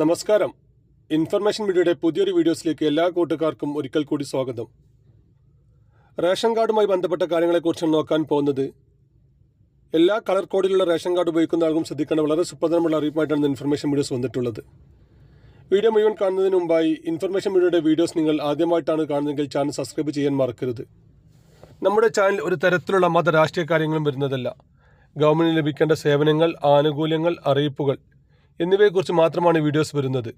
നമസ്കാരം. ഇൻഫർമേഷൻ മീഡിയയുടെ പുതിയൊരു വീഡിയോസിലേക്ക് എല്ലാ കൂട്ടുകാർക്കും ഒരിക്കൽ കൂടി സ്വാഗതം. റേഷൻ കാർഡുമായി ബന്ധപ്പെട്ട കാര്യങ്ങളെക്കുറിച്ചാണ് നോക്കാൻ പോകുന്നത് എല്ലാ കളർ കോഡിലുള്ള റേഷൻ കാർഡ് ഉപയോഗിക്കുന്ന ആൾക്കും ശ്രദ്ധിക്കേണ്ട വളരെ സുപ്രധാനമുള്ള അറിയിപ്പായിട്ടാണ് ഇൻഫർമേഷൻ വീഡിയോസ് വന്നിട്ടുള്ളത്. വീഡിയോ മുഴുവൻ കാണുന്നതിന് മുമ്പായി ഇൻഫർമേഷൻ മീഡിയയുടെ വീഡിയോസ് നിങ്ങൾ ആദ്യമായിട്ടാണ് കാണുന്നതെങ്കിൽ ചാനൽ സബ്സ്ക്രൈബ് ചെയ്യാൻ മറക്കരുത്. നമ്മുടെ ചാനൽ ഒരു തരത്തിലുള്ള മത രാഷ്ട്രീയ കാര്യങ്ങളും വരുന്നതല്ല. ഗവൺമെന്റ് ലഭിക്കേണ്ട സേവനങ്ങൾ ആനുകൂല്യങ്ങൾ അറിയിപ്പുകൾ എന്നിവയെക്കുറിച്ച് മാത്രമാണ് വീഡിയോസ് വരുന്നത്.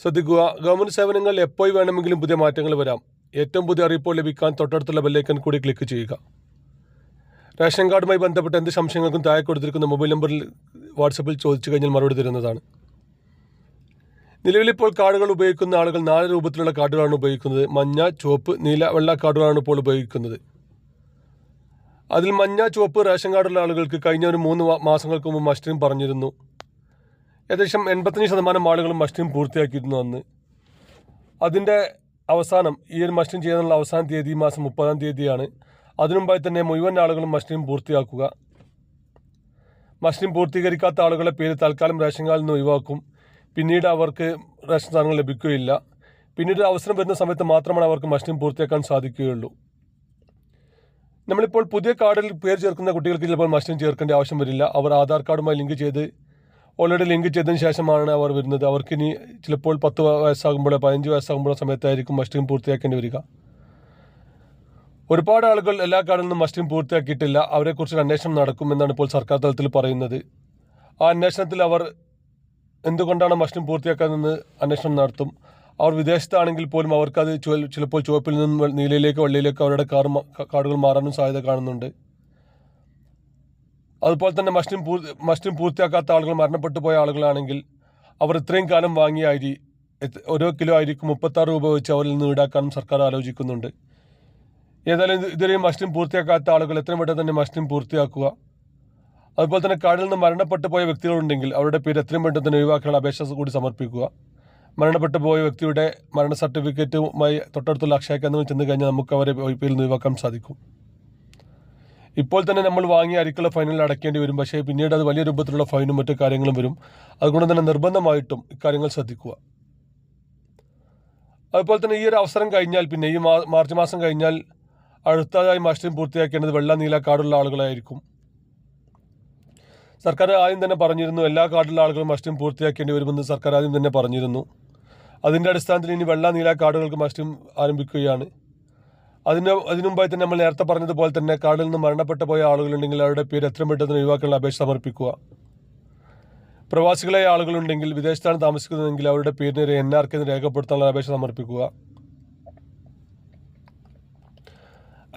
ശ്രദ്ധിക്കുക ഗവൺമെന്റ് സേവനങ്ങൾ എപ്പോൾ വേണമെങ്കിലും പുതിയ മാറ്റങ്ങൾ വരാം. ഏറ്റവും പുതിയ അറിയിപ്പോൾ ലഭിക്കാൻ തൊട്ടടുത്തുള്ള ബെല്ലൈക്കൻ കൂടി ക്ലിക്ക് ചെയ്യുക. റേഷൻ കാർഡുമായി ബന്ധപ്പെട്ട എന്ത് സംശയങ്ങൾക്കും താഴെ കൊടുത്തിരിക്കുന്ന മൊബൈൽ നമ്പറിൽ വാട്സപ്പിൽ ചോദിച്ചു കഴിഞ്ഞാൽ മറുപടി തരുന്നതാണ്. നിലവിലിപ്പോൾ കാർഡുകൾ ഉപയോഗിക്കുന്ന ആളുകൾ നാല് രൂപത്തിലുള്ള കാർഡുകളാണ് ഉപയോഗിക്കുന്നത്. മഞ്ഞ ചുവപ്പ് നീല വെള്ള കാർഡുകളാണ് ഇപ്പോൾ ഉപയോഗിക്കുന്നത്. അതിൽ മഞ്ഞ ചുവപ്പ് റേഷൻ കാർഡുള്ള ആളുകൾക്ക് കഴിഞ്ഞ ഒരു മൂന്ന് മാസങ്ങൾക്ക് മുമ്പ് മസ്റ്ററിംഗ് പറഞ്ഞിരുന്നു. ഏകദേശം എൺപത്തഞ്ച് ശതമാനം ആളുകളും മഷ്ടിം പൂർത്തിയാക്കിയിരുന്നു അന്ന്. അതിന്റെ അവസാനം ഈ ഒരു മഷ്ടിം ചെയ്യാനുള്ള അവസാന തീയതി മാസം മുപ്പതാം തീയതിയാണ്. അതിനുമുമ്പായി തന്നെ മുഴുവൻ ആളുകളും മഷ്ടിം പൂർത്തിയാക്കുക. മഷ്ടിം പൂർത്തീകരിക്കാത്ത ആളുകളെ പേര് തൽക്കാലം റേഷൻ കാർഡിൽ നിന്ന് ഒഴിവാക്കും. പിന്നീട് അവർക്ക് റേഷൻ സാധനങ്ങൾ ലഭിക്കുകയില്ല. പിന്നീട് അവസരം വരുന്ന സമയത്ത് മാത്രമാണ് അവർക്ക് മഷ്ടിം പൂർത്തിയാക്കാൻ സാധിക്കുകയുള്ളൂ. നമ്മളിപ്പോൾ പുതിയ കാർഡിൽ പേര് ചേർക്കുന്ന കുട്ടികൾക്ക് ചിലപ്പോൾ മഷ്ടിം ചേർക്കേണ്ട ആവശ്യം വരില്ല. അവർ ആധാർ കാർഡുമായി ലിങ്ക് ചെയ്ത് ഓൾറെഡി ലിങ്ക് ചെയ്തതിന് ശേഷമാണ് അവർ വരുന്നത്. അവർക്ക് ഇനി ചിലപ്പോൾ പത്ത് വയസ്സാകുമ്പോഴോ പതിനഞ്ച് വയസ്സാകുമ്പോഴോ സമയത്തായിരിക്കും മസ്റ്റിങ് പൂർത്തിയാക്കേണ്ടി വരിക. ഒരുപാട് ആളുകൾ എല്ലാ കാർഡിൽ മസ്റ്റിങ് പൂർത്തിയാക്കിയിട്ടില്ല. അവരെക്കുറിച്ച് അന്വേഷണം നടക്കുമെന്നാണ് ഇപ്പോൾ സർക്കാർ തലത്തിൽ പറയുന്നത്. ആ അന്വേഷണത്തിൽ അവർ എന്തുകൊണ്ടാണ് മസ്റ്റിം പൂർത്തിയാക്കാതെന്ന് അന്വേഷണം നടത്തും. അവർ വിദേശത്താണെങ്കിൽ പോലും അവർക്കത് ചിലപ്പോൾ ചുവപ്പിൽ നിന്നും നീലയിലേക്കോ വെള്ളയിലേക്കോ അവരുടെ കാർ കാർഡുകൾ മാറാനും സാധ്യത കാണുന്നുണ്ട്. അതുപോലെ തന്നെ മസ്റ്റിം പൂർ മസ്റ്റിം പൂർത്തിയാക്കാത്ത ആളുകൾ മരണപ്പെട്ടു പോയ ആളുകളാണെങ്കിൽ അവർ ഇത്രയും കാലം വാങ്ങിയ അരി ഓരോ കിലോ അരിക്ക് മുപ്പത്താറ് രൂപ വെച്ച് അവരിൽ നിന്ന് ഈടാക്കാനും സർക്കാർ ആലോചിക്കുന്നുണ്ട്. ഏതായാലും ഇത് ഇതുവരെയും മസ്റ്റിം പൂർത്തിയാക്കാത്ത ആളുകൾ എത്രയും പെട്ടെന്ന് തന്നെ മസ്റ്റിം പൂർത്തിയാക്കുക. അതുപോലെ തന്നെ കാടിൽ നിന്ന് മരണപ്പെട്ടു പോയ വ്യക്തികളുണ്ടെങ്കിൽ അവരുടെ പേര് എത്രയും പെട്ടെന്ന് തന്നെ ഒഴിവാക്കാനുള്ള അപേക്ഷ കൂടി സമർപ്പിക്കുക. മരണപ്പെട്ടു പോയ വ്യക്തിയുടെ മരണ സർട്ടിഫിക്കറ്റുമായി തൊട്ടടുത്തുള്ള അക്ഷയ കേന്ദ്രം ചെന്ന് കഴിഞ്ഞാൽ നമുക്ക് അവരെ വൈപ്പിൽ നിന്ന് ഒഴിവാക്കാൻ സാധിക്കും. ഇപ്പോൾ തന്നെ നമ്മൾ വാങ്ങിയ അരിക്കുള്ള ഫൈനൽ അടയ്ക്കേണ്ടി വരും. പക്ഷേ പിന്നീട് അത് വലിയ രൂപത്തിലുള്ള ഫൈനും മറ്റു കാര്യങ്ങളും വരും. അതുകൊണ്ട് തന്നെ നിർബന്ധമായിട്ടും ഇക്കാര്യങ്ങൾ ശ്രദ്ധിക്കുക. അതുപോലെ തന്നെ ഈ ഒരു അവസരം കഴിഞ്ഞാൽ പിന്നെ ഈ മാർച്ച് മാസം കഴിഞ്ഞാൽ അടുത്തതായി മാസ്റ്ററിംഗ് പൂർത്തിയാക്കേണ്ടത് വെള്ള നീല കാർഡുള്ള ആളുകളായിരിക്കും. സർക്കാർ ആദ്യം തന്നെ പറഞ്ഞിരുന്നു എല്ലാ കാർഡുള്ള ആളുകളും മസ്റ്റിം പൂർത്തിയാക്കേണ്ടി വരുമെന്ന് സർക്കാർ ആദ്യം തന്നെ പറഞ്ഞിരുന്നു. അതിന്റെ അടിസ്ഥാനത്തിൽ ഇനി വെള്ള നീല കാർഡുകൾക്ക് മസ്റ്റിം ആരംഭിക്കുകയാണ്. അതിന് അതിനു മുമ്പായി തന്നെ നമ്മൾ നേരത്തെ പറഞ്ഞതുപോലെ തന്നെ കാടിൽ നിന്ന് മരണപ്പെട്ടു പോയ ആളുകളുണ്ടെങ്കിൽ അവരുടെ പേര് എത്രയും പെട്ടെന്ന് ഒഴിവാക്കാനുള്ള അപേക്ഷ സമർപ്പിക്കുക. പ്രവാസികളായ ആളുകളുണ്ടെങ്കിൽ വിദേശത്താണ് താമസിക്കുന്നതെങ്കിൽ അവരുടെ പേരിന് എൻ ആർ കെ രേഖപ്പെടുത്താനുള്ള അപേക്ഷ സമർപ്പിക്കുക.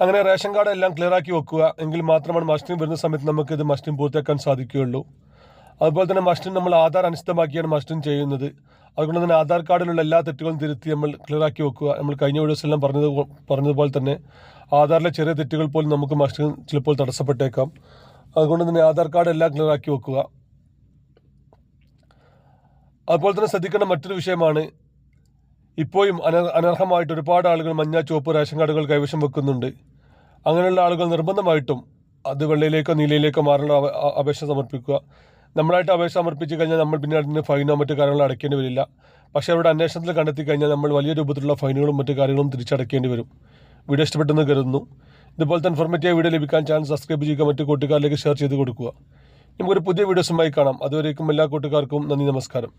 അങ്ങനെ റേഷൻ കാർഡ് എല്ലാം ക്ലിയർ ആക്കി വെക്കുക. എങ്കിൽ മാത്രമാണ് മസ്റ്റിംഗ് വരുന്ന സമയത്ത് നമുക്ക് ഇത് മസ്റ്റിംഗ് പൂർത്തിയാക്കാൻ സാധിക്കുകയുള്ളൂ. അതുപോലെ തന്നെ മസ്റ്റിംഗ് നമ്മൾ ആധാർ അനുസൃതമാക്കിയാണ് മസ്റ്റിംഗ് ചെയ്യുന്നത്. അതുകൊണ്ട് തന്നെ ആധാർ കാർഡിലുള്ള എല്ലാ തെറ്റുകളും തിരുത്തി നമ്മൾ ക്ലിയർ ആക്കി വെക്കുക. നമ്മൾ കഴിഞ്ഞ എല്ലാം പറഞ്ഞത് പറഞ്ഞതുപോലെ തന്നെ ആധാറിലെ ചെറിയ തെറ്റുകൾ പോലും നമുക്ക് മസ്റ്റ് ചിലപ്പോൾ തടസ്സപ്പെട്ടേക്കാം. അതുകൊണ്ട് തന്നെ ആധാർ കാർഡ് എല്ലാം ക്ലിയർ ആക്കി വെക്കുക. അതുപോലെ തന്നെ ശ്രദ്ധിക്കേണ്ട മറ്റൊരു വിഷയമാണ് ഇപ്പോഴും അന അനർഹമായിട്ട് ഒരുപാട് ആളുകൾ മഞ്ഞ ചുവപ്പ് റേഷൻ കാർഡുകൾ കൈവശം വെക്കുന്നുണ്ട്. അങ്ങനെയുള്ള ആളുകൾ നിർബന്ധമായിട്ടും അത് വെള്ളയിലേക്കോ നീലയിലേക്കോ മാറാനുള്ള അപേക്ഷ സമർപ്പിക്കുക. നമ്മളായിട്ട് അപേക്ഷ സമർപ്പിച്ച് കഴിഞ്ഞാൽ നമ്മൾ പിന്നെ അതിന് ഫൈനോ മറ്റു കാര്യങ്ങളോ അടയ്ക്കേണ്ടി വരില്ല. പക്ഷേ അവരുടെ അന്വേഷണത്തിൽ കണ്ടെത്തി കഴിഞ്ഞാൽ നമ്മൾ വലിയ രൂപത്തിലുള്ള ഫൈനുകളും മറ്റു കാര്യങ്ങളും തിരിച്ചടയ്ക്കേണ്ടി വരും. വീഡിയോ ഇഷ്ടപ്പെട്ടെന്ന് കരുതുന്നു. ഇതുപോലത്തെ ഇൻഫോർമേറ്റീവ് വീഡിയോ ലഭിക്കാൻ ചാനൽ സബ്സ്ക്രൈബ് ചെയ്യുക മറ്റു കൂട്ടുകാരിലേക്ക് ഷെയർ ചെയ്ത് കൊടുക്കുക. നമുക്കൊരു പുതിയ വീഡിയോസുമായി കാണാം. അതുവരേക്കും എല്ലാ കൂട്ടുകാർക്കും നന്ദി നമസ്കാരം.